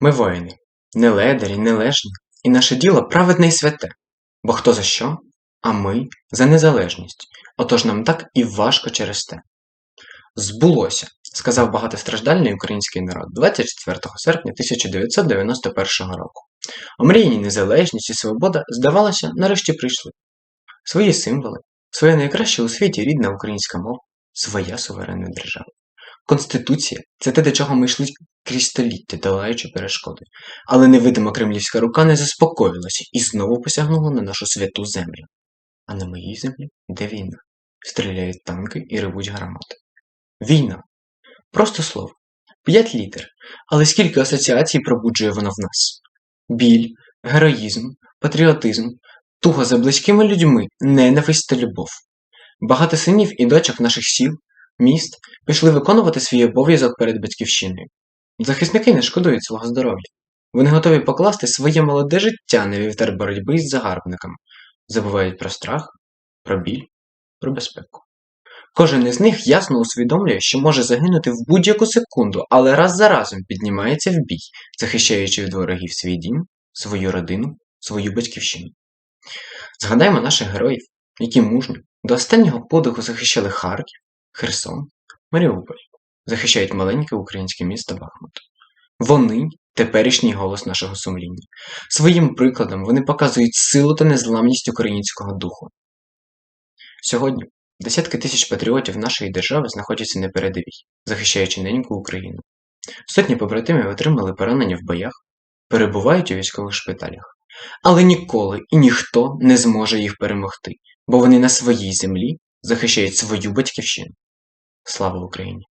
Ми воїни, не ледарі, не лежні, і наше діло праведне і святе. Бо хто за що? А ми за незалежність. Отож нам так і важко через те. Збулося, сказав багатостраждальний український народ 24 серпня 1991 року. Омріяні незалежність і свобода, здавалося, нарешті прийшли. Свої символи, своє найкраще у світі рідна українська мова, своя суверенна держава. Конституція це те, до чого ми йшли крізь століття, долаючи перешкоди. Але невидима кремлівська рука не заспокоїлася і знову посягнула на нашу святу землю. А на моїй землі йде війна. Стріляють танки і ревуть гармати. Війна. Просто слово. П'ять літер. Але скільки асоціацій пробуджує воно в нас? Біль, героїзм, патріотизм, туго за близькими людьми, ненависть та любов. Багато синів і дочок наших сіл, міст пішли виконувати свій обов'язок перед батьківщиною. Захисники не шкодують свого здоров'я. Вони готові покласти своє молоде життя на вівтар боротьби із загарбниками, забувають про страх, про біль, про безпеку. Кожен із них ясно усвідомлює, що може загинути в будь-яку секунду, але раз за разом піднімається в бій, захищаючи від ворогів свій дім, свою родину, свою батьківщину. Згадаймо наших героїв, які мужньо до останнього подиху захищали Харків, Херсон, Маріуполь, захищають маленьке українське місто Бахмут. Вони теперішній голос нашого сумління. Своїм прикладом вони показують силу та незламність українського духу. Сьогодні десятки тисяч патріотів нашої держави знаходяться на передовій, захищаючи неньку Україну. Сотні побратимів отримали поранення в боях, перебувають у військових шпиталях. Але ніколи і ніхто не зможе їх перемогти, бо вони на своїй землі захищають свою батьківщину. Слава Україні!